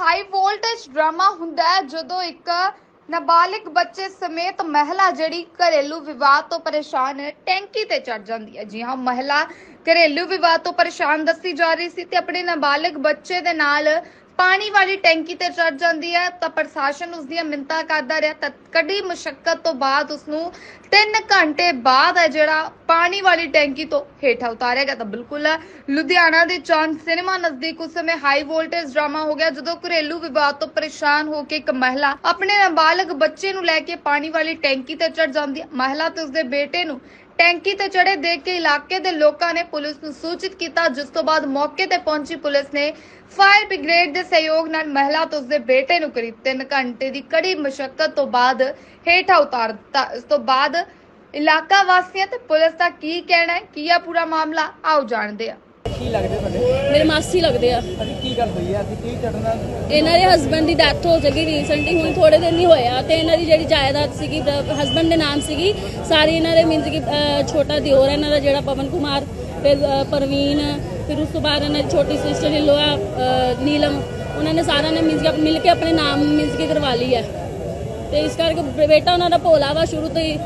High voltage drama ਹੁੰਦਾ ਹੈ, ਜਦੋਂ ਇੱਕ ਨਾਬਾਲਿਗ ਬੱਚੇ ਸਮੇਤ ਮਹਿਲਾ ਜਿਹੜੀ ਘਰੇਲੂ ਵਿਵਾਦ ਤੋਂ ਪਰੇਸ਼ਾਨ ਹੈ, ਟੈਂਕੀ ਤੇ ਚੜ ਜਾਂਦੀ ਹੈ। ਜੀ ਹਾਂ, ਮਹਿਲਾ ਘਰੇਲੂ ਵਿਵਾਦ ਤੋਂ ਪਰੇਸ਼ਾਨ ਦੱਸੀ ਜਾ ਰਹੀ ਸੀ ਤੇ ਆਪਣੇ ਨਾਬਾਲਿਗ ਬੱਚੇ ਦੇ ਨਾਲ ਪਾਣੀ ਵਾਲੀ ਟੈਂਕੀ ਤੇ ਚੜ ਜਾਂਦੀ ਹੈ, ਤਾਂ ਪ੍ਰਸ਼ਾਸਨ ਉਸ ਦੀਆਂ ਮਿੰਤਾ ਕਰਦਾ ਰਿਹਾ। ਤਾਂ ਮੁਸ਼ਕਲ ਤੋਂ ਬਾਅਦ ਉਸ ਨੂੰ 3 ਘੰਟੇ ਬਾਅਦ ਹੈ ਜਿਹੜਾ ਪਾਣੀ ਵਾਲੀ ਟੈਂਕੀ ਤੋਂ ਹੇਠਾਂ ਉਤਾਰਿਆ ਗਿਆ ਤਾਂ ਬਿਲਕੁਲ ਲੁਧਿਆਣਾ ਦੇ ਚਾਂਦ ਸਿਨੇਮਾ ਨਜ਼ਦੀਕ ਉਸ ਸਮੇਂ ਹਾਈ ਵੋਲਟੇਜ ਡਰਾਮਾ ਹੋ ਗਿਆ, ਜਦੋਂ ਘਰੇਲੂ ਵਿਵਾਦ ਤੋਂ ਪਰੇਸ਼ਾਨ ਹੋ ਕੇ ਇੱਕ ਮਹਿਲਾ ਆਪਣੇ ਨਾਬਾਲਗ ਬੱਚੇ ਨੂੰ ਲੈ ਕੇ ਪਾਣੀ ਵਾਲੀ ਟੈਂਕੀ ਤੇ ਚੜ ਜਾਂਦੀ। ਹੈ ਮਹਿਲਾ ਤੇ ਉਸਦੇ ਬੇਟੇ ਨੂੰ ਟੈਂਕੀ ਤੇ ਚੜੇ ਦੇਖ ਕੇ ਇਲਾਕੇ ਦੇ ਲੋਕਾਂ ਨੇ ਪੁਲਿਸ ਨੂੰ ਸੂਚਿਤ ਕੀਤਾ, ਜਿਸ ਤੋਂ ਬਾਅਦ ਮੌਕੇ ਤੇ ਪਹੁੰਚੀ ਪੁਲਿਸ ਨੇ ਫਾਇਰ ਬ੍ਰਿਗੇਡ ਦੇ ਸਹਿਯੋਗ ਨਾਲ ਮਹਿਲਾ ਤੇ ਉਸਦੇ ਬੇਟੇ ਨੂੰ ਕਰੀਬ 3 ਘੰਟੇ ਦੀ ਕੜੀ ਮੁਸ਼ਕਲ ਤੋਂ ਬਾਅਦ ਹੇਠਾਂ ਉਤਾਰ ਦਿੱਤਾ। ਇਸ ਤੋਂ ਬਾਅਦ ਇਲਾਕਾ ਵਾਸੀਆਂ ਤੇ ਪੁਲਿਸ ਦਾ ਕੀ ਕਹਿਣਾ ਹੈ, ਕੀ ਆ ਪੂਰਾ ਮਾਮਲਾ? ਆਓ ਜਾਣਦੇ ਆ ਕੀ ਲੱਗਦੇ ਤੁਹਾਡੇ? ਮੇਰੇ ਮਾਸੀ ਲੱਗਦੇ ਆ। ਅਸੀਂ ਕੀ ਗੱਲ ਹੋਈ ਆ? ਅਸੀਂ ਕੀ ਚੜਨਾ ਇਹਨਾਂ ਦੇ ਹਸਬੰਡ ਦੀ ਡੈਥ ਹੋ ਚੁੱਕੀ ਰੀਸੈਂਟਲੀ ਹੁਣ ਥੋੜੇ ਦਿਨ ਹੀ ਹੋਇਆ ਤੇ ਇਹਨਾਂ ਦੀ ਜਿਹੜੀ ਜਾਇਦਾਦ ਸੀਗੀ ਹਸਬੰਡ ਦੇ ਨਾਮ ਸੀਗੀ ਸਾਰੀ ਇਹਨਾਂ ਦੇ ਮੀਨਸ ਕਿ ਛੋਟਾ ਦਿਓਰ ਇਹਨਾਂ ਦਾ ਜਿਹੜਾ ਪਵਨ ਕੁਮਾਰ ਫਿਰ ਪ੍ਰਵੀਨ ਫਿਰ ਉਸ ਤੋਂ ਬਾਅਦ ਇਹਨਾਂ ਦੀ ਛੋਟੀ ਸਿਸਟਰ ਲੋਆ ਨੀਲਮ ਉਹਨਾਂ ਨੇ ਸਾਰਿਆਂ ਨੇ ਮੀਨਸ ਕਿ ਮਿਲ ਕੇ ਆਪਣੇ ਨਾਮ ਮੀਨਸ ਕਿ ਕਰਵਾ ਲਈ ਹੈ ਤੇ ਇਸ ਕਰਕੇ ਬੇਟਾ ਉਹਨਾਂ ਦਾ ਭੋਲਾ ਵਾ ਸ਼ੁਰੂ ਤੋਂ ਹੀ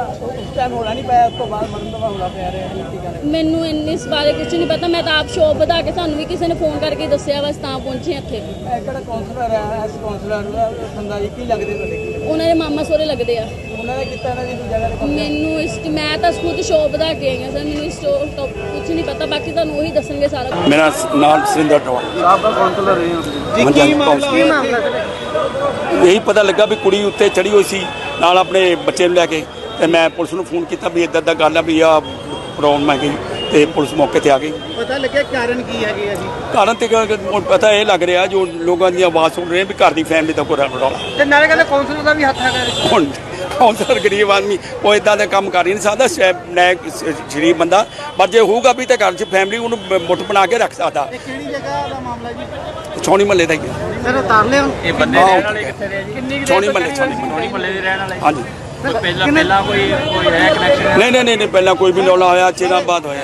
ਅੱਛਾ ਉਹ ਉਸ ਟਾਈਮ ਹੋਣਾ ਨਹੀਂ ਪਿਆ ਉਸ ਤੋਂ ਬਾਅਦ ਮਰਨ ਦਾ ਹੋਣਾ ਪਿਆ ਰਿਹਾ ਕੀ ਕਹਿੰਦੇ ਮੈਨੂੰ ਇੰਨੀ ਇਸ ਬਾਰੇ ਕੁਝ ਨਹੀਂ ਪਤਾ ਮੈਂ ਤਾਂ ਆਪ ਸ਼ੋਪ ਵਧਾ ਕੇ ਸਾਨੂੰ ਵੀ ਕਿਸੇ ਨੇ ਫੋਨ ਕਰਕੇ ਦੱਸਿਆ ਬਸ ਤਾਂ ਪਹੁੰਚੇ ਇੱਥੇ। ਇਹ ਕਿਹੜਾ ਕਾਉਂਸਲਰ ਹੈ ਐਸ ਕਾਉਂਸਲਰ ਸੰਦਾ ਜੀ ਕੀ ਲੱਗਦੇ ਤੁਹਾਡੇ ਕੀ ਲੱਗਦੇ? ਉਹਨਾਂ ਦੇ ਮਾਮਾ ਸੋਰੇ ਲੱਗਦੇ ਆ। ਉਹਨਾਂ ਨੇ ਕੀਤਾ ਮੈਨੂੰ ਇਸ ਮੈਂ ਤਾਂ ਖੁਦ ਸ਼ੋਪ ਵਧਾ ਕੇ ਆਈ ਹਾਂ ਸਰ ਮੈਨੂੰ ਇਸ ਤੋਂ ਕੁਝ ਨਹੀਂ ਪਤਾ ਬਾਕੀ ਤੁਹਾਨੂੰ ਉਹੀ ਦੱਸਣਗੇ ਸਾਰਾ ਕੁਛ। ਮੇਰਾ ਨਾਮ ਸੁਰਿੰਦਰ ਟੋਆ ਸਾਹਿਬ ਦਾ ਕਾਉਂਸਲਰ ਰਹੇ ਹੋ ਜੀ ਕੀ ਮਾਮਲਾ। ਮਾਮਲਾ ਇਹੀ ਪਤਾ ਲੱਗਾ ਵੀ ਕੁੜੀ ਉੱਤੇ ਚੜੀ ਹੋਈ ਸੀ ਨਾਲ ਆਪਣੇ ਬੱਚੇ ਨੂੰ ਲੈ ਕੇ। ਤੇ ਮੈਂ ਪੁਲਿਸ ਨੂੰ ਫੋਨ ਕੀਤਾ ਵੀ ਇਦਾਂ ਦਾ ਗੱਲ ਆ ਵੀ ਆ ਪ੍ਰੋਬਲਮ ਹੈ ਗਈ ਤੇ ਪੁਲਿਸ ਮੌਕੇ ਤੇ ਆ ਗਈ। ਪਤਾ ਲੱਗਿਆ ਕਾਰਨ ਕੀ ਹੈਗੇ ਆ ਜੀ? ਕਾਰਨ ਤੇ ਕ- ਪਤਾ ਇਹ ਲੱਗ ਰਿਹਾ ਜੋ ਲੋਕਾਂ ਦੀ ਆਵਾਜ਼ ਸੁਣ ਰਹੇ ਵੀ ਘਰ ਦੀ ਫੈਮਿਲੀ ਦਾ ਕੋਈ ਰੌਲਾ। ਤੇ ਨਾਲੇ ਕਹਿੰਦੇ ਕਾਉਂਸਲਰ ਦਾ ਵੀ ਹੱਥ ਹੈਗਾ ਇਹਦੇ 'ਚ। ਹੁਣ ਕਾਉਂਸਲਰ ਗਰੀਬ ਆਦਮੀ ਉਹ ਇਦਾਂ ਦੇ ਕੰਮ ਕਰ ਹੀ ਨਹੀਂ ਸਕਦਾ ਸ਼ੈ- ਮੈਂ ਸ਼ਰੀਫ ਬੰਦਾ ਪਰ ਜੇ ਹੋਊਗਾ ਵੀ ਤਾਂ ਘਰ 'ਚ ਫੈਮਿਲੀ ਉਹਨੂੰ ਮੁੱਠ ਬਣਾ ਕੇ ਰੱਖ ਸਕਦਾ। ਇਹ ਕਿਹੜੀ ਜਗ੍ਹਾ ਦਾ ਮਾਮਲਾ ਜੀ? ਛੌਣੀ ਮਹੱਲੇ ਦਾ ਹੀ ਹੈ। ਸਰ ਉਤਾਰ ਲਿਓ ਇਹ ਬੰਦੇ ਰਹਿਣ ਵਾਲੇ ਕਿੱਥੇ ਦੇ ਜੀ? ਕਿੰਨੀ ਛੌਣੀ ਮਹੱਲੇ ਛੌਣੀ ਸੋਨੀ ਮਹੱਲੇ ਮੱਲੇ ਦੇ ਰਹਿਣ ਵਾਲੇ? ਹਾਂਜੀ। ਪਹਿਲਾਂ ਪਹਿਲਾਂ ਕੋਈ ਕੋਈ ਹੈ ਕਨੈਕਸ਼ਨ ਨਹੀਂ ਨਹੀਂ ਨਹੀਂ ਪਹਿਲਾਂ ਕੋਈ ਵੀ ਨੌਲਾ ਹੋਇਆ ਚਿਰਾਂ ਬਾਅਦ ਹੋਇਆ।